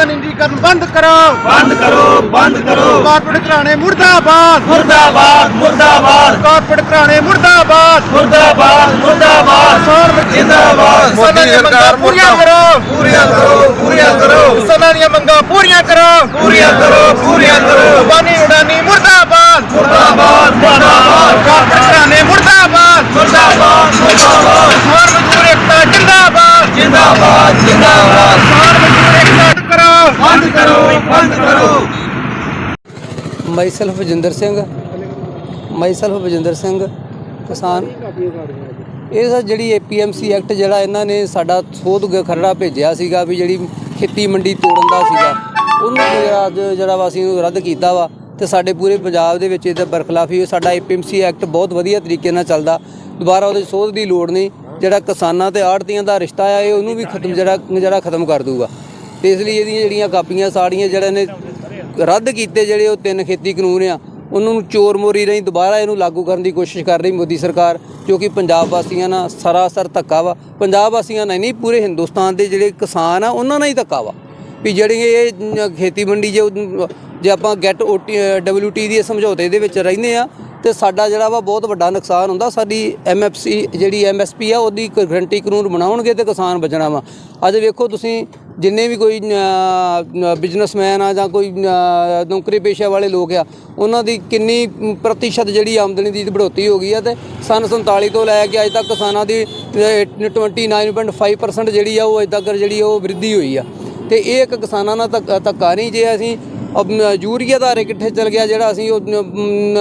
ਦਾ ਨਿੰਜੀਕਰਨ ਬੰਦ ਕਰੋ। ਬੰਦ ਕਰੋ ਬੰਦ ਕਰੋ। ਕਾਰਪੋਰੇਟ ਘਰਾਣੇ ਮੁਰਦਾਬਾਦ। ਮੁਰਦਾਬਾਦ ਮੁਰਦਾਬਾਦ। ਕਾਰਪੋਰੇਟ ਘਰਾਣੇ ਮੁਰਦਾਬਾਦ। ਮੁਰਦਾਬਾਦ ਮੁਰਦਾਬਾਦ। ਕਿਸਾਨ ਜਿੰਦਾਬਾਦ। ਕਿਸਾਨਾਂ ਦੀਆਂ ਮੰਗਾਂ ਪੂਰੀਆਂ ਕਰੋ। ਪੂਰੀਆਂ ਕਰੋ ਪੂਰੀਆਂ ਕਰੋ। ਕਿਸਾਨਾਂ ਦੀਆਂ ਮੰਗਾਂ ਪੂਰੀਆਂ ਕਰੋ। ਪੂਰੀਆਂ ਕਰੋ ਪੂਰੀਆਂ ਕਰੋ। ਬਾਨੀ ਉਡਾਨੀ ਮੁਰਦਾਬਾਦ ਮੁਰਦਾਬਾਦ ਮੁਰਦਾਬਾਦ ਕਾਰਪੋਰੇਟ ਘਰਾਣੇ ਮੁਰਦਾਬਾਦ ਮੁਰਦਾਬਾਦ ਮੁਰਦਾਬਾਦ ਕਿਸਾਨ ਮਜ਼ਦੂਰ ਏਕਤਾ ਜਿੰਦਾਬਾਦ ਜਿੰਦਾਬਾਦ ਜਿੰਦਾਬਾਦ ਕਿਸਾਨ ਮਜ਼ਦੂਰ ਏਕਤਾ ਕਰੋ ਬੰਦ ਕਰੋ ਬੰਦ ਕਰੋ ਮਾਈਸੈਲਫ ਵਜਿੰਦਰ ਸਿੰਘ ਮਾਈਸੈਲਫ ਵਜਿੰਦਰ ਸਿੰਘ ਕਿਸਾਨ। ਇਹ ਸਰ ਜਿਹੜੀ ਏਪੀਐਮਸੀ ਐਕਟ ਜਿਹੜਾ ਇਹਨਾਂ ਨੇ ਸਾਡਾ ਸੋਧ ਖਰੜਾ ਭੇਜਿਆ ਸੀਗਾ ਵੀ ਜਿਹੜੀ ਖੇਤੀ ਮੰਡੀ ਤੋੜਨ ਦਾ ਸੀਗਾ, ਉਹਨੂੰ ਅੱਜ ਜਿਹੜਾ ਵਾ ਅਸੀਂ ਉਹ ਰੱਦ ਕੀਤਾ ਵਾ ਤੇ ਸਾਡੇ ਪੂਰੇ ਪੰਜਾਬ ਦੇ ਵਿੱਚ ਇਹਦਾ ਬਰਖਲਾਫੀ ਹੋਈ। ਸਾਡਾ ਏਪੀਐਮਸੀ ਐਕਟ ਬਹੁਤ ਵਧੀਆ ਤਰੀਕੇ ਨਾਲ ਚੱਲਦਾ। ਦੁਬਾਰਾ ਉਹਦੇ ਸੋਧ ਦੀ ਲੋੜ ਨਹੀਂ। ਜਿਹੜਾ ਕਿਸਾਨਾਂ ਤੇ ਆੜਤੀਆਂ ਦਾ ਰਿਸ਼ਤਾ ਆ, ਇਹ ਉਹਨੂੰ ਵੀ ਖਤਮ ਜਿਹੜਾ ਜਿਹੜਾ ਖਤਮ ਕਰ ਦੂਗਾ। ਤੇ ਇਸ ਲਈ ਇਹਦੀਆਂ ਜਿਹੜੀਆਂ ਕਾਪੀਆਂ, ਸਾੜੀਆਂ ਜਿਹੜੇ ਨੇ ਰੱਦ ਕੀਤੇ ਜਿਹੜੇ ਉਹ ਤਿੰਨ ਖੇਤੀ ਕਾਨੂੰਨ ਆ, ਉਹਨਾਂ ਨੂੰ ਚੋਰ ਮੋਰੀ ਰਹੀ ਦੁਬਾਰਾ ਇਹਨੂੰ ਲਾਗੂ ਕਰਨ ਦੀ ਕੋਸ਼ਿਸ਼ ਕਰ ਰਹੀ ਮੋਦੀ ਸਰਕਾਰ, ਜੋ ਕਿ ਪੰਜਾਬ ਵਾਸੀਆਂ ਨਾਲ ਸਰਾਸਰ ਧੱਕਾ ਵਾ। ਪੰਜਾਬ ਵਾਸੀਆਂ ਨਾਲ ਨਹੀਂ, ਪੂਰੇ ਹਿੰਦੁਸਤਾਨ ਦੇ ਜਿਹੜੇ ਕਿਸਾਨ ਆ, ਉਹਨਾਂ ਨਾਲ ਹੀ ਧੱਕਾ ਵਾ। ਵੀ ਜਿਹੜੀ ਇਹ ਨ- ਖੇਤੀ ਮੰਡੀ ਜੇ ਜੇ ਆਪਾਂ ਗੈਟ ਓਟੀ ਡਬਲਯੂਟੀ ਦੀ ਸਮਝੌਤੇ ਦੇ ਵਿੱਚ ਰਹਿੰਦੇ ਆ ਤੇ ਸਾਡਾ ਜਿਹੜਾ ਵਾ ਬਹੁਤ ਵੱਡਾ ਨੁਕਸਾਨ ਹੁੰਦਾ ਸਾਡੀ ਐਮਐਫਸੀ ਜਿਹੜੀ ਐਮਐਸਪੀ ਆ ਉਹਦੀ ਗਰੰਟੀ ਕਾਨੂੰਨ ਬਣਾਉਣਗੇ ਤੇ ਕਿਸਾਨ ਬਚਣਾ ਵਾ। ਅੱਜ ਵੇਖੋ ਤੁਸੀਂ ਜਿੰਨੇ ਵੀ ਕੋਈ ਬਿਜ਼ਨਸਮੈਨ ਆ ਜਾਂ ਕੋਈ ਨੌਕਰੀ ਪੇਸ਼ਾ ਵਾਲੇ ਲੋਕ ਆ ਉਹਨਾਂ ਦੀ ਕਿੰਨੀ ਪ੍ਰਤੀਸ਼ਤ ਜਿਹੜੀ ਆਮਦਨੀ ਦੀ ਵਧੋਤੀ ਹੋ ਗਈ ਆ ਤੇ ਸਨ 47 ਤੋਂ ਲੈ ਕੇ ਅੱਜ ਤੱਕ ਕਿਸਾਨਾਂ ਦੀ ਅ, 29.5% ਜਿਹੜੀ ਆ ਉਹ ਅੱਜ ਤੱਕ ਜਿਹੜੀ ਉਹ ਵ੍ਰਿੱਧੀ ਹੋਈ ਆ। ਤੇ ਇਹ ਇੱਕ ਕਿਸਾਨਾਂ ਨਾਲ ਧੱਕਾ ਧੱਕਾ ਨਹੀਂ ਜੇ ਅਸੀਂ ਯੂਰੀਆ ਦਾ ਰੇ ਕਿੱਥੇ ਚਲ ਗਿਆ ਜਿਹੜਾ ਅਸੀਂ ਉਹ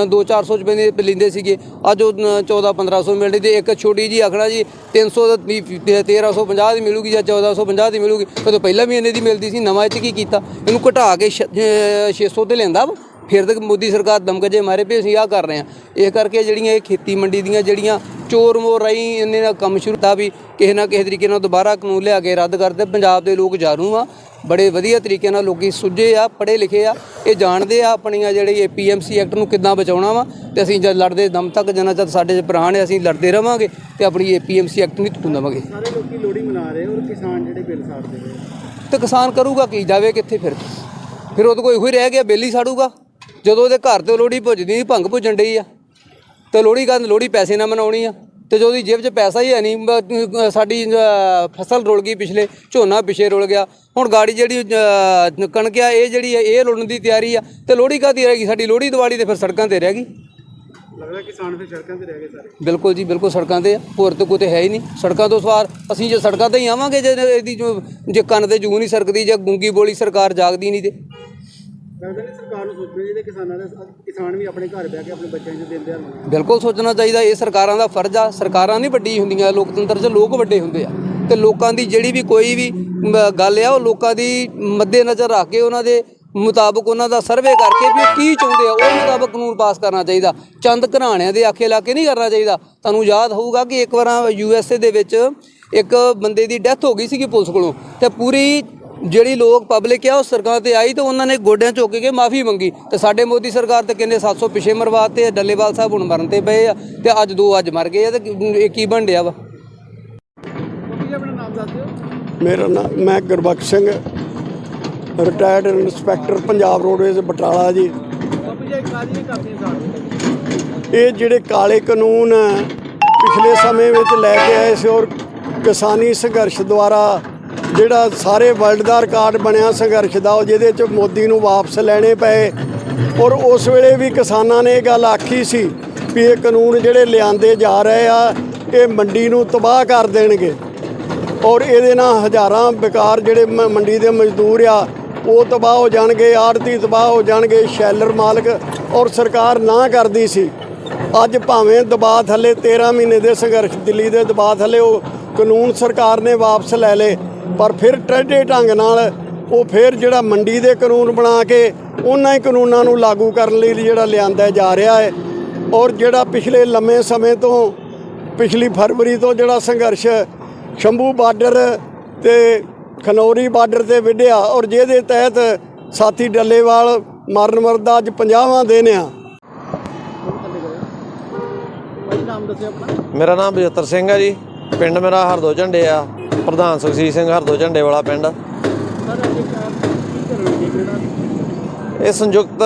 2-400 ਰੁਪਏ ਦੇ ਲੈਂਦੇ ਸੀਗੇ। ਅੱਜ ਉਹ 14-1500 ਮਿਲਦੀ ਤੇ ਇੱਕ ਛੋਟੀ ਜੀ ਆਖਣਾ ਜੀ 300 ਦੀ 1350 ਦੀ ਮਿਲੂਗੀ ਜਾਂ 1450 ਦੀ ਮਿਲੂਗੀ, ਕਦੋਂ ਪਹਿਲਾਂ ਵੀ ਇਹਨੇ ਦੀ ਮਿਲਦੀ ਸੀ, ਨਵਾਂ ਇਹ 'ਚ ਕੀ ਕੀਤਾ? ਇਹਨੂੰ ਘਟਾ ਕੇ ਛ- ਅਹ 600 ਤੇ ਲੈਂਦਾ ਵਾ। ਫਿਰ ਤੱਕ ਮੋਦੀ ਸਰਕਾਰ ਦਮਕਜੇ ਮਾਰੇ ਪਏ, ਅਸੀਂ ਆਹ ਕਰ ਰਹੇ ਹਾਂ। ਇਹ ਕਰਕੇ ਜਿਹੜੀਆਂ ਇਹ ਖੇਤੀ ਮੰਡੀ ਦੀਆਂ ਜਿਹੜੀਆਂ ਚੋਰ ਮੋਰ ਰਹੀ ਇਹਨੇ ਦਾ ਕੰਮ ਸ਼ੁਰੂ ਤਾਂ ਵੀ ਕਿਸੇ ਨਾ ਕਿਸੇ ਤਰੀਕੇ ਨਾਲ ਦੁਬਾਰਾ ਕਾਨੂੰਨ ਲਿਆ ਕੇ ਰੱਦ ਕਰਦੇ ਪੰਜਾਬ ਦੇ ਲੋਕ ਜਾਣੂ ਆ। ਬੜੇ ਵਧੀਆ ਤਰੀਕੇ ਨਾਲ ਲੋਕੀ ਸੁੱਝੇ ਆ ਪੜ੍ਹੇ ਲਿਖੇ ਆ ਇਹ ਜਾਣਦੇ ਆ ਆਪਣੀਆਂ ਜਿਹੜੀ ਏਪੀਐਮਸੀ ਐਕਟ ਨੂੰ ਕਿੱਦਾਂ ਬਚਾਉਣਾ ਵਾ ਤੇ ਅਸੀਂ ਜਦ ਲੜਦੇ ਦਮ ਤੱਕ ਜਨਾ ਜਦ ਸਾਡੇ ਪ੍ਰਾਣ ਹੈ ਅਸੀਂ ਲੜਦੇ ਰਵਾਂਗੇ ਤੇ ਆਪਣੀ ਏਪੀਐਮਸੀ ਐਕਟ ਨਹੀਂ ਟੁੱਟਣ ਦੇਵਾਂਗੇ। ਸਾਰੇ ਲੋਕੀ ਲੋੜੀ ਮਨਾ ਰਹੇ ਔਰ ਕਿਸਾਨ ਜਿਹੜੇ ਬਿੱਲ ਸਾੜਦੇ ਨੇ? ਤੇ ਕਿਸਾਨ ਕਰੂਗਾ ਕੀ ਜਾਵੇ ਕਿੱਥੇ ਫਿਰ? ਫਿਰ ਉਹ ਤਾਂ ਕੋਈ ਉਹੀ ਰਹਿ ਗਿਆ ਬੇਲੀ ਸਾੜੂਗਾ। ਜਦੋਂ ਉਹਦੇ ਘਰ ਤੇ ਲੋੜੀ ਭੁੱਜਦੀ ਭੰਗ ਭੁੱਜਣ ਡਈ ਆ ਤੇ ਲੋੜੀ ਕਹਿੰਦੇ ਲੋੜੀ ਪੈਸੇ ਨਾਲ ਮਨਾਉਣੀ ਆ। ਤੇ ਜੋ ਉਹਦੀ ਜੇਬ 'ਚ ਪੈਸਾ ਹੀ ਹੈ ਨਹੀਂ ਸਾਡੀ ਫਸਲ ਰੁਲ ਗਈ ਪਿਛਲੇ ਝੋਨਾ ਪਿਛੇ ਰੁਲ ਗਿਆ। ਹੁਣ ਗਾੜੀ ਜਿਹੜੀ ਕਣਕ ਆ ਇਹ ਜਿਹੜੀ ਹੈ ਇਹ ਰੁਲਣ ਦੀ ਤਿਆਰੀ ਆ ਤੇ ਲੋੜੀ ਕਾਦੀ ਰਹੇਗੀ ਸਾਡੀ ਲੋੜੀ ਦਿਵਾਲੀ ਤੇ ਫਿਰ ਸੜਕਾਂ ਤੇ ਰਹਿ ਗਈ। ਲੱਗਦਾ ਕਿਸਾਨ ਫਿਰ ਸੜਕਾਂ ਤੇ ਰਹਿ ਗਏ ਸਾਰੇ। ਬਿਲਕੁਲ ਜੀ ਬਿਲਕੁਲ ਸੜਕਾਂ ਤੇ ਹੋਰ ਤਾਂ ਕੋਈ ਤੇ ਹੈ ਹੀ ਨਹੀਂ। ਸੜਕਾਂ ਤੋਂ ਸਵਾਰ ਅਸੀਂ ਜੇ ਸੜਕਾਂ ਤੇ ਹੀ ਆਵਾਂਗੇ ਜੇ ਇਹਦੀ ਜੋ ਜੇ ਕੰਨ ਤੇ ਜੂ ਨਹੀਂ ਸਰਕਦੀ ਜਾਂ ਗੂੰਗੀ ਬੋਲੀ ਸਰਕਾਰ ਜਾਗਦੀ ਨਹੀਂ ਤੇ। ਲੱਗਦਾ ਨਹੀਂ ਸਰਕਾਰ ਨੂੰ ਸੋਚਣਾ ਚਾਹੀਦਾ ਕਿਸਾਨਾਂ ਦਾ ਕਿਸਾਨ ਵੀ ਆਪਣੇ ਘਰ ਬਹਿ ਕੇ ਆਪਣੇ ਬੱਚਿਆਂ ਨੂੰ ਦਿੰਦੇ ਹਨ ਬਿਲਕੁਲ ਸੋਚਣਾ ਚਾਹੀਦਾ, ਇਹ ਸਰਕਾਰਾਂ ਦਾ ਫਰਜ਼ ਆ, ਸਰਕਾਰਾਂ ਨਹੀਂ ਵੱਡੀ ਹੁੰਦੀਆਂ, ਲੋਕਤੰਤਰ 'ਚ ਲੋਕ ਵੱਡੇ ਹੁੰਦੇ ਆ। ਤੇ ਲੋਕਾਂ ਦੀ ਜਿਹੜੀ ਵੀ ਕੋਈ ਵੀ ਗੱਲ ਆ, ਉਹ ਲੋਕਾਂ ਦੀ ਮੱਦੇ ਨਜ਼ਰ ਰੱਖ ਕੇ ਉਹਨਾਂ ਦੇ ਮੁਤਾਬਕ ਉਹਨਾਂ ਦਾ ਸਰਵੇ ਕਰਕੇ ਵੀ ਉਹ ਕੀ ਚਾਹੁੰਦੇ ਆ, ਉਹ ਮੁਤਾਬਕ ਕਾਨੂੰਨ ਪਾਸ ਕਰਨਾ ਚਾਹੀਦਾ। ਚੰਦ ਘਰਾਣਿਆਂ ਦੇ ਆਖੇ ਲਾ ਕੇ ਨਹੀਂ ਕਰਨਾ ਚਾਹੀਦਾ। ਤੁਹਾਨੂੰ ਯਾਦ ਹੋਊਗਾ ਕਿ ਇੱਕ ਵਾਰ ਯੂਐਸਏ ਦੇ ਵਿੱਚ ਇੱਕ ਬੰਦੇ ਦੀ ਡੈਥ ਹੋ ਗਈ ਸੀਗੀ ਪੁਲਿਸ ਕੋਲੋਂ, ਤੇ ਪੂਰੀ ਜਿਹੜੀ ਲੋਕ ਪਬਲਿਕ ਆ ਉਹ ਸਰਕਾਰ ਤੇ ਆਈ ਤੇ ਉਹਨਾਂ ਨੇ ਗੋਡਿਆਂ ਝੁੱਕ ਕੇ ਮਾਫੀ ਮੰਗੀ। ਤੇ ਸਾਡੇ ਮੋਦੀ ਸਰਕਾਰ ਤੇ ਕਹਿੰਦੇ 700 ਪਿਛੇ ਮਰਵਾਤੇ ਡੱਲੇਵਾਲ ਸਾਹਿਬ ਹੁਣ ਮਰਨ ਤੇ ਪਏ ਆ ਤੇ ਅੱਜ ਦੋ ਅੱਜ ਮਰ ਗਏ ਆ ਤੇ ਕੀ- ਇਹ ਕੀ ਬਣ ਡਿਆ ਵਾ? ਕੀ ਆਪਣਾ ਨਾਮ ਦੱਸ ਦਿਓ। ਮੇਰਾ ਨਾਮ ਮੈਂ Gurbakhsh Singh retired inspector Punjab roadways Batala ji. ਇਹ ਜਿਹੜੇ ਕਾਲੇ ਕਾਨੂੰਨ ਪਿਛਲੇ ਸਮੇਂ ਵਿੱਚ ਲੈ ਕੇ ਆਏ ਸੀ ਔਰ ਕਿਸਾਨੀ ਸੰਘਰਸ਼ ਦੁਆਰਾ ਜਿਹੜਾ ਸਾਰੇ ਵਰਲਡ ਦਾ ਰਿਕਾਰਡ ਬਣਿਆ ਸੰਘਰਸ਼ ਦਾ, ਉਹ ਜਿਹਦੇ ਚ ਮੋਦੀ ਨੂੰ ਵਾਪਸ ਲੈਣੇ ਪਏ। ਔਰ ਉਸ ਵੇਲੇ ਵੀ ਕਿਸਾਨਾਂ ਨੇ ਇਹ ਗੱਲ ਆਖੀ ਸੀ ਵੀ ਇਹ ਕਾਨੂੰਨ ਜਿਹੜੇ ਲਿਆਂਦੇ ਜਾ ਰਹੇ ਆ, ਇਹ ਮੰਡੀ ਨੂੰ ਤਬਾਹ ਕਰ ਦੇਣਗੇ। ਔਰ ਇਹਦੇ ਨਾਲ ਹਜ਼ਾਰਾਂ ਬੇਕਾਰ ਜਿਹੜੇ ਮ- ਮੰਡੀ ਦੇ ਮਜ਼ਦੂਰ ਆ, ਉਹ ਤਬਾਹ ਹੋ ਜਾਣਗੇ ਆੜਤੀ ਤਬਾਹ ਹੋ ਜਾਣਗੇ, ਸ਼ੈਲਰ ਮਾਲਕ ਔਰ ਸਰਕਾਰ ਨਾ ਕਰਦੀ ਸੀ। ਅੱਜ ਭਾਵੇਂ ਦਬਾਅ ਥੱਲੇ 13 ਮਹੀਨੇ ਦੇ ਸੰਘਰਸ਼, ਦਿੱਲੀ ਦੇ ਦਬਾਅ ਥੱਲੇ ਉਹ ਕਾਨੂੰਨ ਸਰਕਾਰ ਨੇ ਵਾਪਸ ਲੈ ਲਏ। ਪਰ ਫਿਰ ਟੇਢੇ ਢੰਗ ਨਾਲ ਉਹ ਫਿਰ ਜਿਹੜਾ ਮੰਡੀ ਦੇ ਕਾਨੂੰਨ ਬਣਾ ਕੇ ਉਹਨਾਂ ਹੀ ਕਾਨੂੰਨਾਂ ਨੂੰ ਲਾਗੂ ਕਰਨ ਲਈ ਜਿਹੜਾ ਲਿਆਂਦਾ ਜਾ ਰਿਹਾ ਹੈ। ਔਰ ਜਿਹੜਾ ਪਿਛਲੇ ਲੰਮੇ ਸਮੇਂ ਤੋਂ, ਪਿਛਲੀ ਫਰਵਰੀ ਤੋਂ ਜਿਹੜਾ ਸੰਘਰਸ਼ ਸ਼ੰਭੂ ਬਾਰਡਰ ਤੇ ਖਨੌਰੀ ਬਾਰਡਰ ਤੇ ਵਿੱਢਿਆ ਔਰ ਜਿਹਦੇ ਤਹਿਤ ਸਾਥੀ ਡੱਲੇਵਾਲ ਮਰਨ ਮਰਦਾ ਅੱਜ 50ਵਾਂ ਦਿਨ ਆ। ਮੇਰਾ ਨਾਮ ਬਜਿੱਤਰ ਸਿੰਘ ਹੈ ਜੀ। ਪਿੰਡ ਮੇਰਾ ਹਰਦੋ ਝੰਡੇ ਆ ਪ੍ਰਧਾਨ ਸੁਖਸੀਰ ਸਿੰਘ ਹਰਦੋ ਝੰਡੇ ਵਾਲਾ ਪਿੰਡ। ਇਹ ਸੰਯੁਕਤ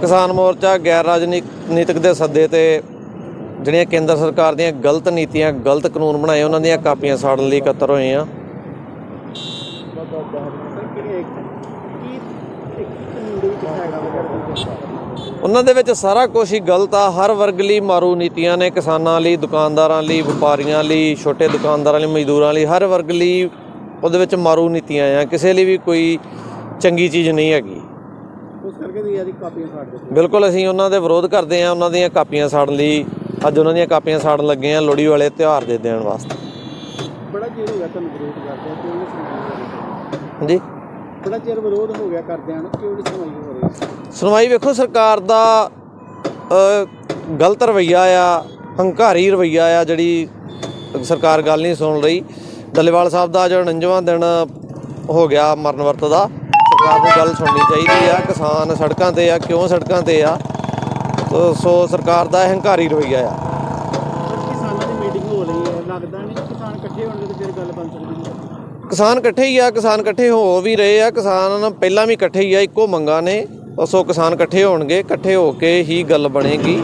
ਕਿਸਾਨ ਮੋਰਚਾ ਗੈਰ ਰਾਜਨੀਤਿਕ ਦੇ ਸੱਦੇ ਤੇ ਜਿਹੜੀਆਂ ਕੇਂਦਰ ਸਰਕਾਰ ਦੀਆਂ ਗਲਤ ਨੀਤੀਆਂ, ਗਲਤ ਕਾਨੂੰਨ ਬਣਾਏ, ਉਹਨਾਂ ਦੀਆਂ ਕਾਪੀਆਂ ਸਾੜਨ ਲਈ ਇਕੱਤਰ ਹੋਏ ਆ। ਸਰ ਕੀ ਕਾਨੂੰਨ ਦੇ ਵਿੱਚ ਹੈਗਾ? ਉਹਨਾਂ ਦੇ ਵਿੱਚ ਸਾਰਾ ਕੁਝ ਹੀ ਗਲਤ ਆ। ਹਰ ਵਰਗ ਲਈ ਮਾਰੂ ਨੀਤੀਆਂ ਨੇ ਕਿਸਾਨਾਂ ਲਈ ਦੁਕਾਨਦਾਰਾਂ ਲਈ ਵਪਾਰੀਆਂ ਲਈ ਛੋਟੇ ਦੁਕਾਨਦਾਰਾਂ ਲਈ ਮਜ਼ਦੂਰਾਂ ਲਈ। ਹਰ ਵਰਗ ਲਈ ਉਹਦੇ ਵਿੱਚ ਮਾਰੂ ਨੀਤੀਆਂ ਆ। ਕਿਸੇ ਲਈ ਵੀ ਕੋਈ ਚੰਗੀ ਚੀਜ਼ ਨਹੀਂ ਹੈਗੀ। ਉਸ ਕਰਕੇ ਵੀ ਇਹਦੀ ਕਾਪੀਆਂ ਸਾੜ ਦਿੱਤੀਆਂ। ਬਿਲਕੁਲ ਅਸੀਂ ਉਹਨਾਂ ਦੇ ਵਿਰੋਧ ਕਰਦੇ ਆ ਉਹਨਾਂ ਦੀਆਂ ਕਾਪੀਆਂ ਸਾੜਨ ਲਈ। ਅੱਜ ਉਹਨਾਂ ਦੀਆਂ ਕਾਪੀਆਂ ਸਾੜਨ ਲੱਗੇ ਆ ਲੋਹੜੀ ਵਾਲੇ ਤਿਉਹਾਰ ਦੇ ਦੇਣ ਵਾਸਤੇ। ਬੜਾ ਚਿਰ ਹੋ ਗਿਆ ਤੁਹਾਨੂੰ ਵਿਰੋਧ ਕਰਦੇ ਆ ਕਿਉਂ ਬੜਾ ਚਿਰ ਵਿਰੋਧ ਹੋ ਗਿਆ ਕਰਦਿਆਂ ਨੂੰ ਕਿਉਂ ਨਹੀਂ ਸੁਣਵਾਈ ਹੋ ਰਹੀ? ਸੁਣਵਾਈ ਵੇਖੋ ਸਰਕਾਰ ਦਾ ਗਲਤ ਰਵਈਆ ਆ ਹੰਕਾਰੀ ਰਵਈਆ ਆ ਜਿਹੜੀ ਸਰਕਾਰ ਗੱਲ ਨਹੀਂ ਸੁਣ ਰਹੀ। ਡੱਲੇਵਾਲ ਸਾਹਿਬ ਦਾ ਜੋ 49ਵਾਂ ਦਿਨ ਹੋ ਗਿਆ ਮਰਨ ਵਰਤ ਦਾ ਸਰਕਾਰ ਨੂੰ ਗੱਲ ਸੁਣਨੀ ਚਾਹੀਦੀ ਆ ਕਿਸਾਨ ਸੜਕਾਂ ਤੇ ਆ ਕਿਉਂ ਸੜਕਾਂ ਤੇ ਆ? ਸੋ ਸਰਕਾਰ ਦਾ ਹੰਕਾਰੀ ਰਵਈਆ ਆ। ਕਿਸਾਨਾਂ ਦੀ ਮੀਟਿੰਗ ਹੋ ਰਹੀ ਹੈ ਲੱਗਦਾ ਨਹੀਂ ਕਿਸਾਨ ਇਕੱਠੇ ਹੋਣਗੇ ਤੇ ਫਿਰ ਗੱਲ ਬਣ ਸਕਦੀ ਹੈ। ਕਿਸਾਨ ਇਕੱਠੇ ਹੀ ਆ, ਕਿਸਾਨ ਇਕੱਠੇ ਹੋ ਵੀ ਰਹੇ ਆ, ਕਿਸਾਨ ਪਹਿਲਾਂ ਵੀ ਇਕੱਠੇ ਹੀ ਆ, ਇੱਕੋ ਮੰਗਾਂ ਨੇ ਸੋ ਕਿਸਾਨ ਇਕੱਠੇ ਹੋਣਗੇ, ਇਕੱਠੇ ਹੋ ਕੇ ਹੀ ਗੱਲ ਬਣੇਗੀ।